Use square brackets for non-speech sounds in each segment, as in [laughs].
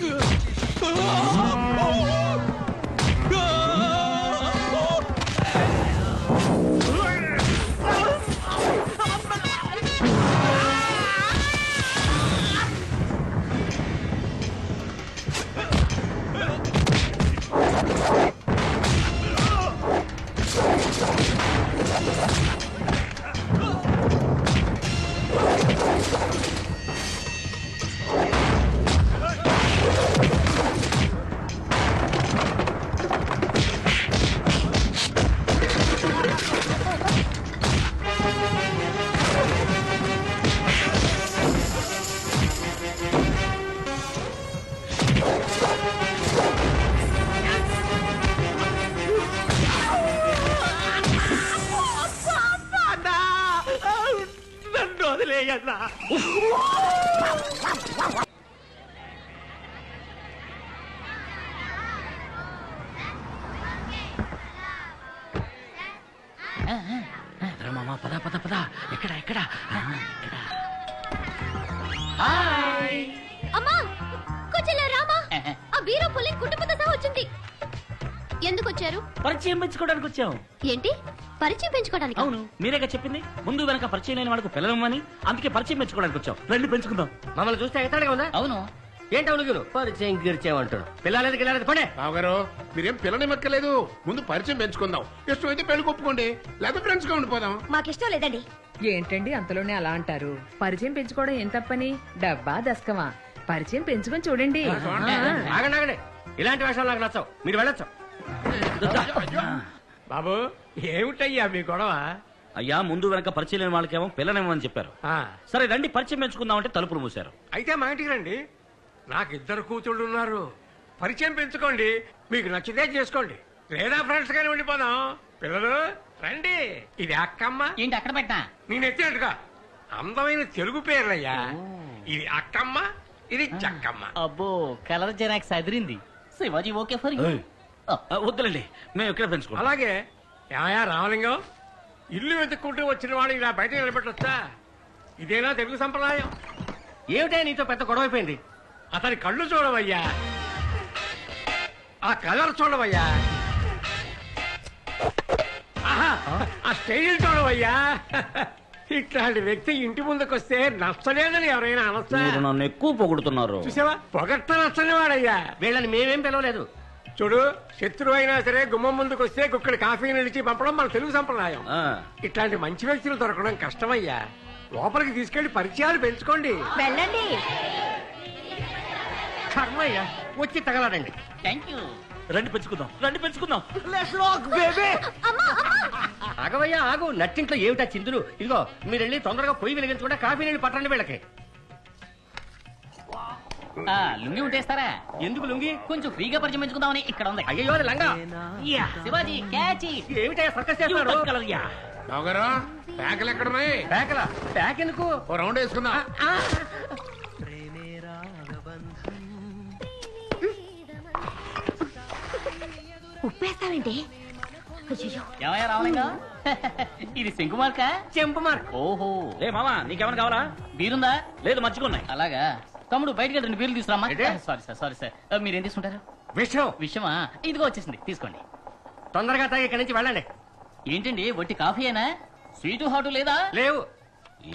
అన్నా వదిలేయన్నా మామ పద పద పద. ఎక్కడ ఎక్కడ? ఎక్కడ? అమ్మా కొంచెం ఇలా రామా ఆ బీరో పులి సహా వచ్చింది. ఎందుకు వచ్చారు? పరిచయం పెంచుకోవడానికి వచ్చాం. ఏంటి? పరిచయం పెంచుకోవడానికి. అవును మీరేగా చెప్పింది? ముందు వెనక పరిచయం లేని వాళ్ళకు పిల్లలమని అందుకే పరిచయం పెంచుకోవడానికి వచ్చాం. రండి పెంచుకుందాం. మమ్మల్ని చూస్తే ఉందా? అవును. ఏంటి అవును పరిచయం గిరిచేమంటాడు పిల్లలేదు గిల్లలేదు పడే. బావగారు మీరేం పిల్లని మెక్కలేదు ముందు పరిచయం పెంచుకుందాం. ఇష్టమైతే పెళ్ళి ఒప్పుకోండి లేదా ఫ్రెండ్స్గా ఉండిపోదాం. మాకిష్టం లేదండి. ఏంటండి అంతలోనే అలా అంటారు? పరిచయం పెంచుకోవడం ఏం తప్పని? డబ్బా దశకమా? పరిచయం పెంచుకొని చూడండి. ఆ, ఆగండి ఆగండి. ఇలాంటి వేషాలు నాకు నచ్చవు. మీరు వెళ్ళొచ్చు. బాబు ఏమిటయ్యా మీ గొడవ? అయ్యా ముందు వెనక పరిచయం లేని వాళ్ళకేమో పిల్లనేమని చెప్పారు. ఆ, సరే రండి పరిచయం పెంచుకుందామంటే తలుపులు మూసారు అయితే మా ఇంటికి రండి. నాకు ఇద్దరు కూతుళ్ళు ఉన్నారు పరిచయం పెంచుకోండి. మీకు నచ్చితే చేసుకోండి. లేదా ఫ్రెండ్స్ గానే ఉండిపోదాం. పిల్లలు రండి. ఇది అక్కమ్మ. ఏంటి అక్కడ పెట్టా నేను ఎత్తినట్టుగా. అందమైన తెలుగు పేర్లయ్యా. ఇది అక్కమ్మ ఇది చక్కమ్మ. అబ్బో colour xerox Adirindi. Shivaji okay for ఏయ్. వద్దులేండి మేము ఇక్కడ పెంచుకుంటాం. అలాగే. ఏమయ్యా రామలింగం? ఇల్లు వెతుక్కుంటూ వచ్చిన వాడు ఇలా బయట నిలబెట్టొచ్చా ఇదేనా తెలుగు సంప్రదాయం? ఏమిటే నీతో పెద్ద గొడవ అయిపోయింది అతని కళ్ళు చూడవయ్యా. ఆ కలర్ చూడవయ్యా. ఆ? స్టైల్ చూడవయ్యా. ఇట్లాంటి వ్యక్తి ఇంటి ముందుకు వస్తే నచ్చలేదని ఎవరైనా అనొచ్చా? నన్ను ఎక్కువ పొగుడుతున్నారు. చూసావా? పొగట్ట నచ్చని వాడయ్యా. వీళ్ళని మేమేం పిలవలేదు. చూడు శత్రువు అయినా సరే గుమ్మం ముందుకు వస్తే కుక్కడి కాఫీ నిలిచి పంపడం మన తెలుగు సంప్రదాయం. ఇట్లాంటి మంచి వ్యక్తులు దొరకడం కష్టమయ్యా. లోపలికి తీసుకెళ్ళి పరిచయాలు పెంచుకోండి. వెళ్ళండి. కర్మయ్య వచ్చి తగలడండి. థ్యాంక్ యూ రండి పెంచుకుందాం. రండి పెంచుకుందాం. ఆగవయ్యా ఆగు. నట్టింట్లో ఏమిటా చిందులు? ఇదిగో మీరు వెళ్ళి తొందరగా పొయ్యి వెలిగించకుండా కాఫీ నీళ్ళు పట్టండి వీళ్ళకి. ఆ, లుంగి ఉంటేస్తారా? ఎందుకు లుంగి? కొంచెం ఫ్రీగా పరిచయం పెంచుకుందామని ఇక్కడ ఉంది. అయ్యో అది లంగా. శివాజీ క్యాచ్. ఏమిటా సర్కస్ చేస్తున్నారు కలర్యా బావగారు ప్యాకలు ఎక్కడున్నాయి? ప్యాకలా ప్యాక్ ఎందుకు ఓ రౌండ్ వేసుకుందాం. ఉప్పేస్తావేంటి? అయ్యో ఏమయ్యా రామలింగం ఇది శంకుమార్క చెంపు మార్క్. ఓహో. ఏ మామా నీకేమైనా కావాలా? బీరుందా? లేదు మర్చిపోన్నాయి. అలాగా. తమ్ముడు బయటకి రెండు బీర్లు తీసుకురామా ఏంటి? సారీ సార్ సారీ సార్ మీరేం తీసుకుంటారు? విషయం విషయమా ఇదిగో వచ్చేసింది తీసుకోండి. తొందరగా తాగి ఇక్కడి నుంచి వెళ్ళండి. ఏంటండి వట్టి కాఫీ అయినా స్వీటు హాటు లేదా? లేవు.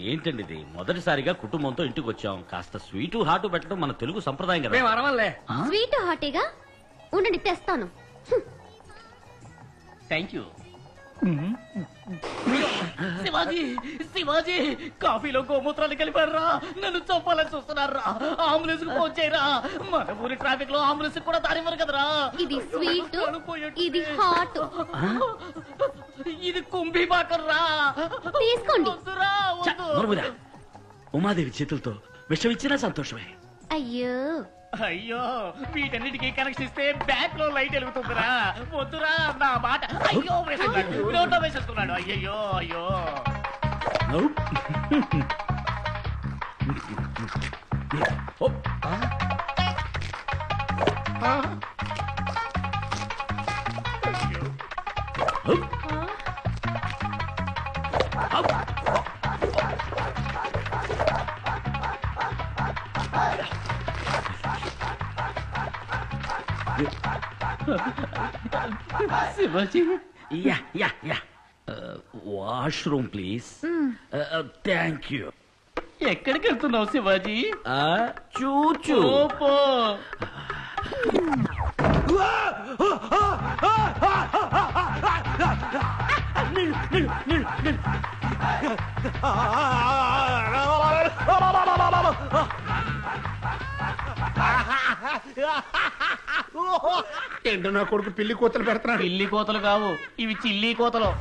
ఏంటండి ఇది? మొదటిసారిగా కుటుంబంతో ఇంటికి వచ్చాం. కాస్త స్వీటు హాటు పెట్టడం మన తెలుగు సంప్రదాయం కదా. మేము అరవలే. స్వీట్ హాటీగా? ఉండండి తెస్తాను. థ్యాంక్ యూ శివాజీ శివాజీ కాఫీలో గోమూత్రాలు కలిపారా? నన్ను చంపాలని చూస్తున్నారా? అంబులెన్స్కు ఫోన్ చేయరా? మన ఊరి ట్రాఫిక్లో అంబులెన్స్ కూడా దారివ్వరు కదరా? ఇది స్వీట్ ఇది హాట్. ఇది కుంభీ బాకర్రా. తీసుకోండి. వద్దురా వద్దు. ఉమాదేవి చేతులతో విషం ఇచ్చినా సంతోషమే. అయ్యో. అయ్యో వీటన్నిటికీ కనెక్షన్ ఇస్తే బ్యాక్లో లైట్ వెలుగుతుందిరా. వద్దురా నా మాట. అయ్యో వేసేస్తున్నాడు. నోట్లో వేసేస్తున్నాడు. అయ్యయ్యో అయ్యో. No. Shivaji yeah yeah yeah. Washroom please thank you ఎక్కడికి వెళ్తున్నావు శివాజీ? చూచు. ఓపో. [laughs] ఏంటో నా కొడుకు పిల్లి కూతలు పెడుతున్నాడు. పిల్లి కోతలు కావు. ఇవి చిల్లి కోతలు.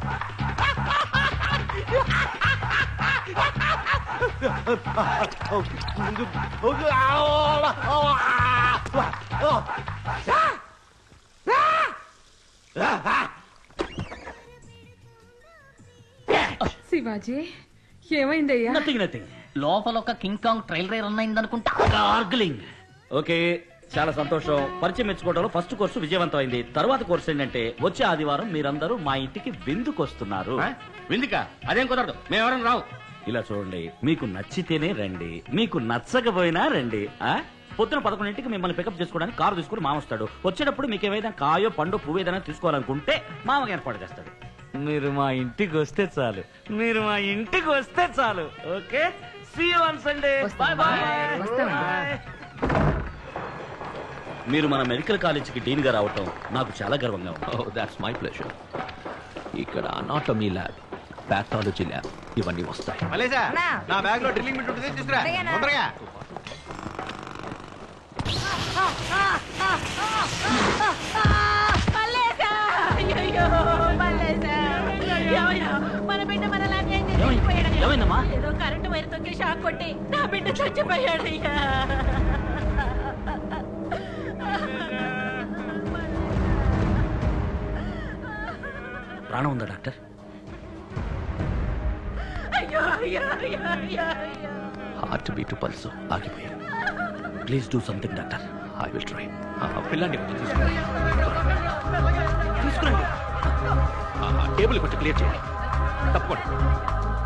శివాజీ ఏమైందయ్యా? నథింగ్ నథింగ్ లోపల ఒక King Kong trail rail run అయిందనుకుంటా. Gargling okay చాలా సంతోషం. పరిచయం మెచ్చుకోవడంలో ఫస్ట్ కోర్సు విజయవంతం అయింది తర్వాత కోర్సు ఏంటంటే వచ్చే ఆదివారం మీరందరూ మా ఇంటికి విందుకు వస్తున్నారు. ఆ? విందుకా? అదేం కుదరదు. మేమెవరం రావు. ఇలా చూడండి మీకు నచ్చితేనే రండి మీకు నచ్చకపోయినా రండి ఆ? పొద్దున పదకొండింటికి మిమ్మల్ని పికప్ చేసుకోవడానికి కారు తీసుకుని మామ వస్తాడు. వచ్చేటప్పుడు మీకు ఏమైనా కాయో పండు పువ్వు ఏదైనా తీసుకోవాలనుకుంటే మామకి ఏర్పాటు చేస్తాడు. మీరు మా ఇంటికి వస్తే చాలు. మీరు మా ఇంటికి వస్తే చాలు. Okay? See you on Sunday bye bye. మీరు మన మెడికల్ కాలేజీకి డీన్గా రావటం నాకు చాలా గర్వంగా ఉంది. దాట్స్ మై ప్లెజర్ ఇక్కడ అనాటమీ ల్యాబ్ పాథాలజీ ల్యాబ్ ఇవన్నీ వస్తాయి. నా బ్యాగ్లో డ్రిల్లింగ్ బిట్ ఉంటుంది తీసుకురా. తొందరగా మన బిడ్డ. ఏమైందమ్మా? ఏదో కరెంటు వైర్ తొక్కి షాక్ కొట్టి నా బిడ్డ చచ్చిపోయాడయ్యా. ప్రాణం ఉందా డాక్టర్? హార్ట్ బీట్ పల్స్ ఆగిపోయాయి. Please do something doctor. I will try. పిల్లండి తీసుకురండి. టేబుల్ కొంచెం క్లియర్ చేయండి. తప్పకోండి.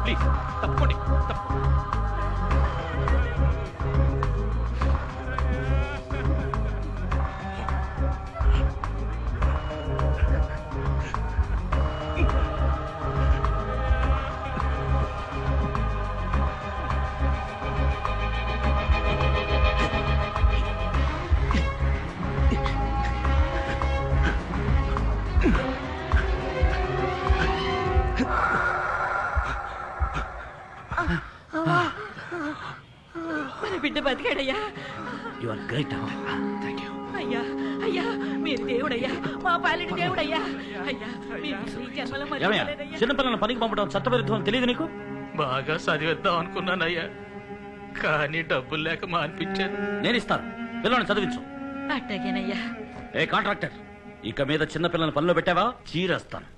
ప్లీజ్ తప్పకోండి తప్పకోండి. మన బిడ్డ బతికాడయ్యా. You are great thank you అయ్యా అయ్యా మీరు దేవుడయ్యా మా పాలిటి దేవుడయ్యా. అయ్యా మీరు ఈ జన్మలో ఏమయ్యా మర్చిపోలేదయ్యా చిన్నపిల్లలను పనికి పంపడం చట్టవిరుద్ధం తెలియదు నీకు? బాగా చదివేద్దాం అనుకున్నానయ్యా. కానీ డబ్బులు లేక మానిపించాను. నేను ఇస్తాను. పిల్లల్ని చదివించు. అట్టగేనయ్యా. ఏ కాంట్రాక్టర్ ఇక మీద చిన్న పిల్లల్ని పనిలో పెట్టావా? చీరేస్తాను.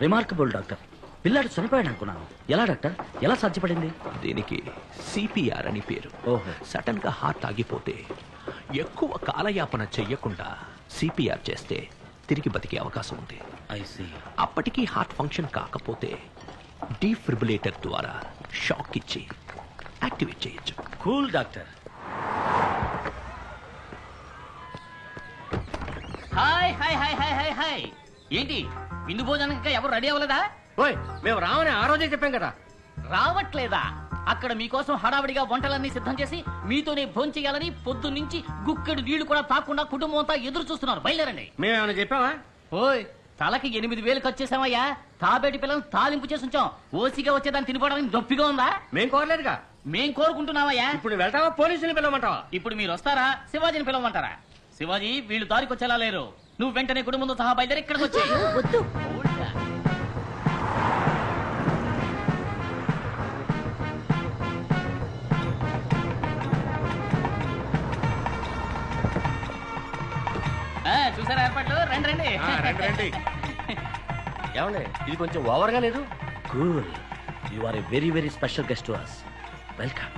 Remarkable doctor. పిల్లాడు చనిపోయాడు అనుకున్నాను ఎలా డాక్టర్? ఎలా సాధ్యపడింది? దీనికి సిపిఆర్ అని పేరు. ఓహో. సడన్గా హార్ట్ ఆగిపోతే ఎక్కువ కాలయాపన చెయ్యకుండా సిపిఆర్ చేస్తే తిరిగి బతికే అవకాశం ఉంది. ఐ సీ అప్పటికీ హార్ట్ ఫంక్షన్ కాకపోతే డీఫ్రిబులేటర్ ద్వారా షాక్ ఇచ్చి యాక్టివేట్ చేయొచ్చు. Cool doctor. Hi hi hi hi hi hi. ఏంటి? విందు భోజనానికి ఇంకా ఎవరు రెడీ అవ్వలేదా? ఓయ్ మేము రావని ఆ రోజే చెప్పాం కదా. రావట్లేదా? అక్కడ మీకోసం హడావిడిగా వంటలన్నీ సిద్ధం చేసి మీతోనే భోంచేయాలని పొద్దు నుంచి గుక్కడి నీళ్ళు కూడా తాకుండా కుటుంబం అంతా ఎదురు చూస్తున్నారు. బయలుదేరండి. మేమేమైనా చెప్పావా? ఓయ్ తలకి ఎనిమిది వేలు ఖర్చు చేసామయ్యా తాబేటి పిల్లలు తాలింపు చేసి ఉంచాం. ఓసిగా వచ్చేదాన్ని తినిపోవడానికి నొప్పిగా ఉందా? మేం కోరలేదుగా. మేం కోరుకుంటున్నామయ్యా. ఇప్పుడు నువ్వు వెళ్తావా? పోలీసుని పిలవమంటావా? ఇప్పుడు మీరు వస్తారా? శివాజీని పిలవమంటారా? శివాజీ వీళ్ళు దారికి వచ్చేలా లేరు. నువ్వు వెంటనే కుటుంబంతో సహా బయలుదేరి ఇక్కడికి వచ్చాయి. రండి రండి. రండి ఏమండి ఇది కొంచెం ఓవర్గా లేదు? Cool. You are a very very special guest to us welcome